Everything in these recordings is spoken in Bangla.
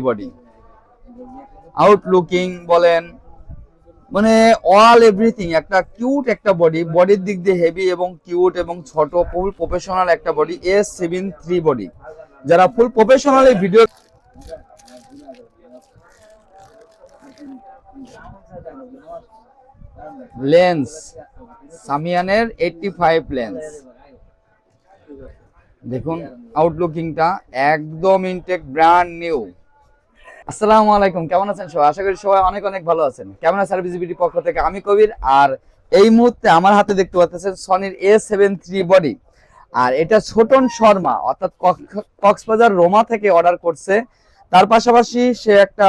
বডি আউটলুকিং বলেন মানে অল এভরিথিং একটা কিউট একটা বডি বডির দিক দিয়ে হেভি এবং কিউট এবং ছোট ফুল প্রফেশনাল একটা body S seven three body যারা ফুল প্রফেশনাল এই ভিডিও লেন্স সামিয়ানের এইটটি ফাইভ লেন্স দেখুন আউটলুকিংটা একদম ইনটেক ব্র্যান্ড নিউ আসসালামু আলাইকুম, কেমন আছেন সবাই? আশা করি সবাই অনেক অনেক ভালো আছেন। ক্যামেরা সার্ভিস বিডি পক্ষ থেকে? আমি কবির, আর এই মুহূর্তে আমার হাতে দেখতে পাচ্ছেন সনির এ সেভেন থ্রি বডি আর এটা ছোটন শর্মা, অর্থাৎ কক্স- কক্সবাজার রোমা থেকে অর্ডার করছে। তার পাশাপাশি সে একটা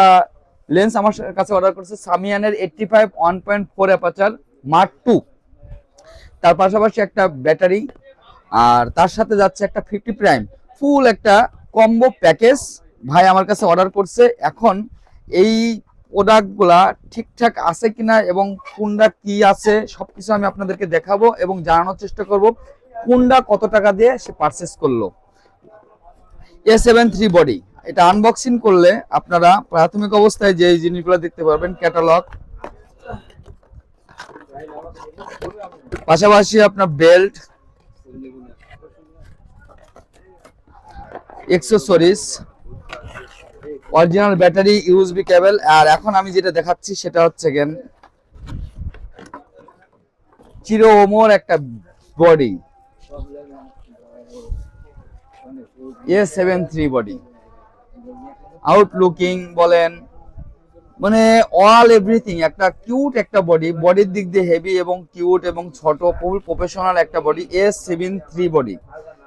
লেন্স আমার কাছে অর্ডার করছে, সামিয়ানের eighty five one point four aperture mark two তার পাশাপাশি একটা ব্যাটারি আর তার সাথে যাচ্ছে একটা ফিফটি প্রাইম ফুল একটা কম্বো প্যাকেজ ভাই আমার কাছে অর্ডার করছে, এখন এই প্রোডাক্টগুলা ঠিকঠাক আছে কিনা এবং কোনটা কি আছে সবকিছু আমি আপনাদেরকে দেখাবো এবং জানানোর চেষ্টা করব, কোনটা কত টাকা দিয়ে সে পারচেস করল। এ সেভেন থ্রি বডি এটা আনবক্সিং করলে আপনারা প্রাথমিক অবস্থায় যে জিনিসগুলো দেখতে পারবেন ক্যাটালগ পাশাপাশি আপনার belt accessories original battery USB cable আর এখন আমি যেটা দেখাচ্ছি সেটা হচ্ছে গেন চির ওমর একটা body A seven three body outlooking বলেন মানে অল এভরিথিং একটা কিউট একটা বডি বডির দিক দিয়ে হেভি এবং কিউট এবং ছোট প্রফেশনাল একটা body S seven three body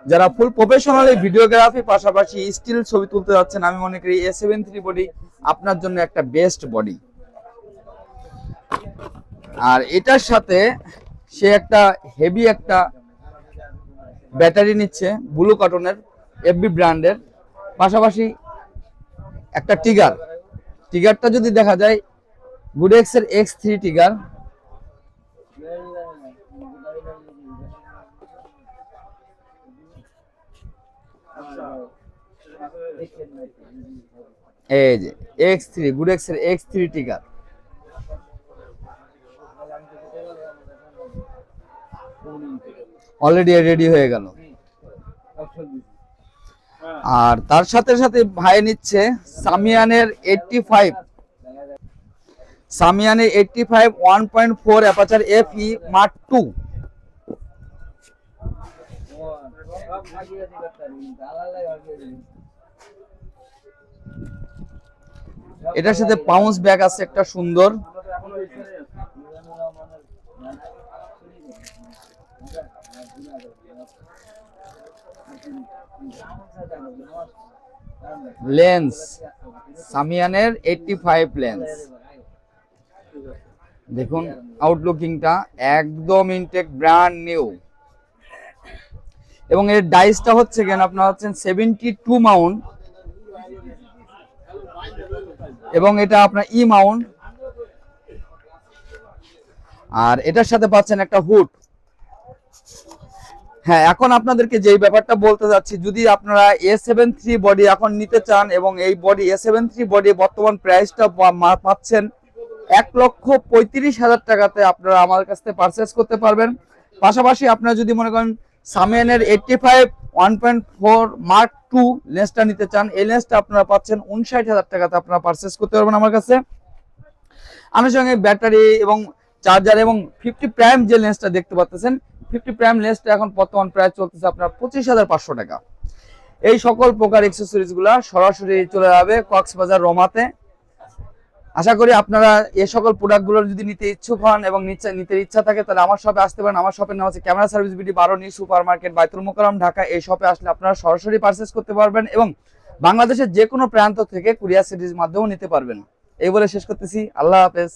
যারা ফুল প্রফেশনাল ভিডিওগ্রাফি পাশাপাশি স্টিল ছবি তুলতে যাচ্ছেন, আমি মনে করি এ সেভেন থ্রি বডি আপনার জন্য একটা বেস্ট বডি আর এটার সাথে সে একটা হেভি একটা ব্যাটারি নিচ্ছে ব্লু কটনের এফবি ব্র্যান্ডের পাশাপাশি একটা টিগার টিগারটা যদি দেখা যায় গুডেক্স এর এক্স থ্রি টিগার এই যে এক্স থ্রি গুডেক্স এর X three trigger already ready হয়ে গেল। আর তার সাথে সাথে ভাই নিচ্ছে সামিয়ানের eighty five সামিয়ানের eighty five one point four aperture F E mark two এটার সাথে পাউন্স ব্যাগ আছে, একটা সুন্দর। লেন্স সামিয়ানের এইটটি ফাইভ লেন্স দেখুন আউটলুকিংটা একদম ইনটেক ব্র্যান্ড নিউ এবং এর ডাইসটা হচ্ছে কেন? আপনার হচ্ছেন সেভেন্টি টু মাউন্ট এবং এটা আপনার ই মাউন্ট আর এটার সাথে পাচ্ছেন একটা হুড হ্যাঁ এখন আপনাদেরকে যেই ব্যাপারটা বলতে যাচ্ছি, যদি আপনারা এ সেভেন থ্রি বডি এখন নিতে চান এবং এই body A seven three body বর্তমান প্রাইসটা পাচ্ছেন এক লক্ষ পঁয়ত্রিশ হাজার টাকাতে আপনারা আমার কাছ থেকে পারচেস করতে পারবেন। পাশাপাশি আপনারা যদি মনে করেন সামিয়ানের eighty five one point four mark two লেন্সটা নিতে চান, এই লেন্সটা আপনারা পাচ্ছেন উনষাট হাজার টাকাতে আপনারা পারচেস করতে পারবেন আমার কাছে। আনুষঙ্গিক ব্যাটারি এবং চার্জার এবং ফিফটি প্রাইম যে লেন্সটা দেখতে পাচ্ছেন ফিফটি প্রাইম লেন্সটা এখন বর্তমান প্রায় চলতেছে আপনার পঁচিশ হাজার পাঁচশো টাকা। এই সকল প্রকার এক্সেসরিজগুলা সরাসরি চলে যাবে কক্সবাজার রোমাতে। আশা করি আপনারা এ সকল প্রোডাক্টগুলো যদি নিতে ইচ্ছুক হন এবং নিতে ইচ্ছা থাকে, তাহলে আমার শপে আসতে পারেন। আমার শপের নাম হচ্ছে ক্যামেরা সার্ভিস বিডি বারোনি সুপার মার্কেট বাইতুল মোকারম ঢাকা। এই শপে আসলে আপনারা সরাসরি পারচেস করতে পারবেন এবং বাংলাদেশের যে কোনো প্রান্ত থেকে কুরিয়ার সিরিজ মাধ্যমেও নিতে পারবেন। এই বলে শেষ করতেছি। আল্লাহ হাফেজ।